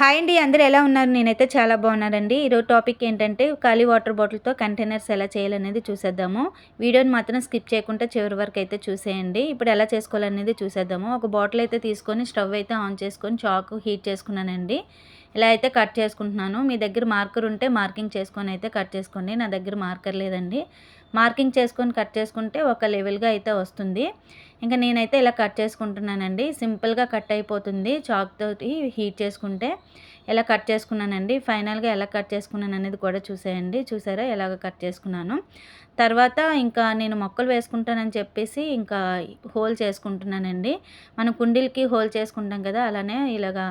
Hi అండి అందరూ ఎలా ఉన్నారు? నేనైతే చాలా బాగున్నానండి. ఈరోజు టాపిక్ ఏంటంటే ఖాళీ వాటర్ బాటిల్తో కంటైనర్స్ ఎలా చేయాలనేది చూసేద్దాము. వీడియోని మాత్రం స్కిప్ చేయకుండా చివరి వరకు అయితే చూసేయండి. ఇప్పుడు ఎలా చేసుకోవాలనేది చూసేద్దాము. ఒక బాటిల్ అయితే తీసుకొని స్టవ్ అయితే ఆన్ చేసుకొని చాకు హీట్ చేసుకున్నానండి. ఇలా అయితే కట్ చేసుకుంటున్నాను. మీ దగ్గర మార్కర్ ఉంటే మార్కింగ్ చేసుకొని అయితే కట్ చేసుకోండి. నా దగ్గర మార్కర్ లేదండి. మార్కింగ్ చేసుకొని కట్ చేసుకుంటే ఒక లెవెల్గా అయితే వస్తుంది. ఇంకా నేనైతే ఇలా కట్ చేసుకుంటున్నానండి. సింపుల్గా కట్ అయిపోతుంది. చాక్ తోటి హీట్ చేసుకుంటే ఎలా కట్ చేసుకున్నానండి? ఫైనల్గా ఎలా కట్ చేసుకున్నాను అనేది కూడా చూసేయండి. చూసారా? ఎలాగ కట్ చేసుకున్నాను. తర్వాత ఇంకా నేను మొక్కలు వేసుకుంటానని చెప్పేసి ఇంకా హోల్ చేసుకుంటున్నానండి. మనం కుండీలకి హోల్ చేసుకుంటాం కదా అలానే ఇలాగా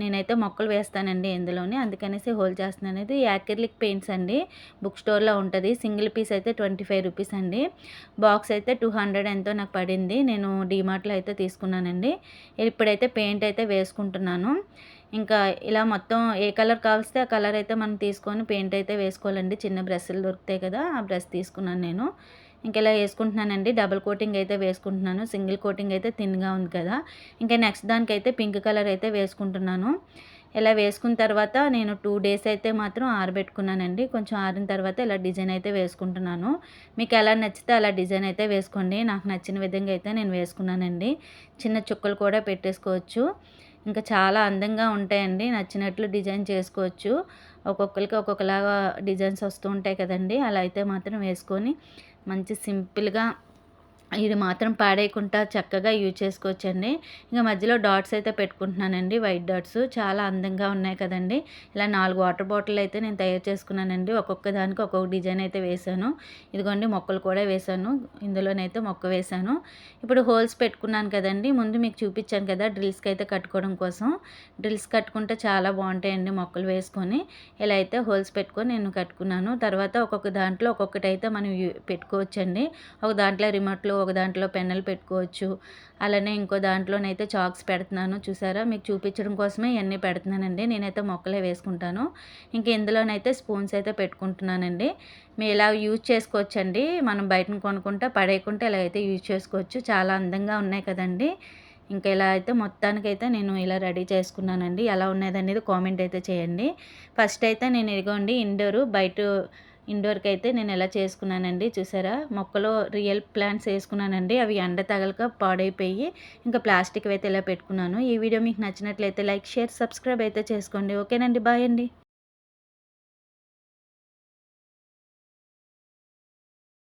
నేనైతే మొక్కలు వేస్తానండి ఇందులోనే. అందుకనేసి హోల్ చేస్తున్నాను ఇది యాక్రిలిక్ పెయింట్స్ అండి. బుక్ స్టోర్లో ఉంటుంది. సింగిల్ పీస్ అయితే ట్వంటీ ఫైవ్ రూపీస్ అండి. బాక్స్ అయితే టూ హండ్రెడ్ ఎంతో నాకు పడింది. నేను డీమార్ట్లో అయితే తీసుకున్నానండి. ఇప్పుడైతే పెయింట్ అయితే వేసుకుంటున్నాను. ఇంకా ఇలా మొత్తం ఏ కలర్ కావాల్స్తే ఆ కలర్ అయితే మనం తీసుకొని పెయింట్ అయితే వేసుకోవాలండి. చిన్న బ్రష్లు దొరుకుతాయి కదా ఆ బ్రష్ తీసుకున్నాను నేను. ఇంకా ఇలా వేసుకుంటున్నానండి? డబుల్ కోటింగ్ అయితే వేసుకుంటున్నాను. సింగిల్ కోటింగ్ అయితే థిన్గా ఉంది కదా. ఇంకా నెక్స్ట్ దానికైతే పింక్ కలర్ అయితే వేసుకుంటున్నాను. ఇలా వేసుకున్న తర్వాత నేను టూ డేస్ అయితే మాత్రం ఆరబెట్టుకున్నానండి. కొంచెం ఆరిన తర్వాత ఇలా డిజైన్ అయితే వేసుకుంటున్నాను. మీకు ఎలా నచ్చితే అలా డిజైన్ అయితే వేసుకోండి. నాకు నచ్చిన విధంగా అయితే నేను వేసుకున్నానండి. చిన్న చుక్కలు కూడా పెట్టేసుకోవచ్చు. ఇంకా చాలా అందంగా ఉంటాయండి. నచ్చినట్లు డిజైన్ చేసుకోవచ్చు. ఒక్కొక్కరికి ఒక్కొక్కలాగా డిజైన్స్ వస్తూ ఉంటాయి కదండి. అలా అయితే మాత్రం వేసుకొని మంచి సింపుల్గా ఇది మాత్రం పాడేయకుండా చక్కగా యూజ్ చేసుకోవచ్చండి. ఇంకా మధ్యలో డాట్స్ అయితే పెట్టుకుంటున్నానండి వైట్ డాట్స్. చాలా అందంగా ఉన్నాయి కదండి. ఇలా నాలుగు వాటర్ బాటిల్ అయితే నేను తయారు చేసుకున్నానండి. ఒక్కొక్క దానికి ఒక్కొక్క డిజైన్ అయితే వేశాను. ఇదిగోండి మొక్కలు కూడా వేశాను. ఇందులోనైతే మొక్క వేశాను. ఇప్పుడు హోల్స్ పెట్టుకున్నాను కదండి. ముందు మీకు చూపించాను కదా డ్రిల్స్కి అయితే కట్టుకోవడం కోసం. డ్రిల్స్ కట్టుకుంటే చాలా బాగుంటాయండి మొక్కలు వేసుకొని. ఇలా అయితే హోల్స్ పెట్టుకొని నేను కట్టుకున్నాను. తర్వాత ఒక్కొక్క దాంట్లో ఒక్కొక్కటి అయితే మనం పెట్టుకోవచ్చండి. ఒక దాంట్లో రిమోట్లో ఒక దాంట్లో పెన్నులు పెట్టుకోవచ్చు. అలానే ఇంకో దాంట్లోనైతే చాక్స్ పెడుతున్నాను. చూసారా? మీకు చూపించడం కోసమే ఇవన్నీ పెడుతున్నానండి. నేనైతే మొక్కలే వేసుకుంటాను. ఇంక ఇందులోనైతే స్పూన్స్ అయితే పెట్టుకుంటున్నానండి. మీరు ఇలా యూజ్ చేసుకోవచ్చండి. మనం బయటను కొనుక్కుంటే పడేయకుంటే ఇలా అయితే యూజ్ చేసుకోవచ్చు. చాలా అందంగా ఉన్నాయి కదండి. ఇంకా ఇలా అయితే మొత్తానికైతే నేను ఇలా రెడీ చేసుకున్నానండి. ఎలా ఉన్నది అనేది కామెంట్ అయితే చేయండి. ఫస్ట్ అయితే నేను ఇదిగోండి ఇండోరు బయట ఇండోర్కి అయితే నేను ఎలా చేసుకున్నానండి చూసారా? మొక్కలో రియల్ ప్లాంట్స్ వేసుకున్నానండి. అవి ఎండ తగలక పాడైపోయి ఇంకా ప్లాస్టిక్ అయితే ఇలా పెట్టుకున్నాను. ఈ వీడియో మీకు నచ్చినట్లయితే లైక్ షేర్ సబ్స్క్రైబ్ అయితే చేసుకోండి. ఓకేనండి బాయ్ అండి.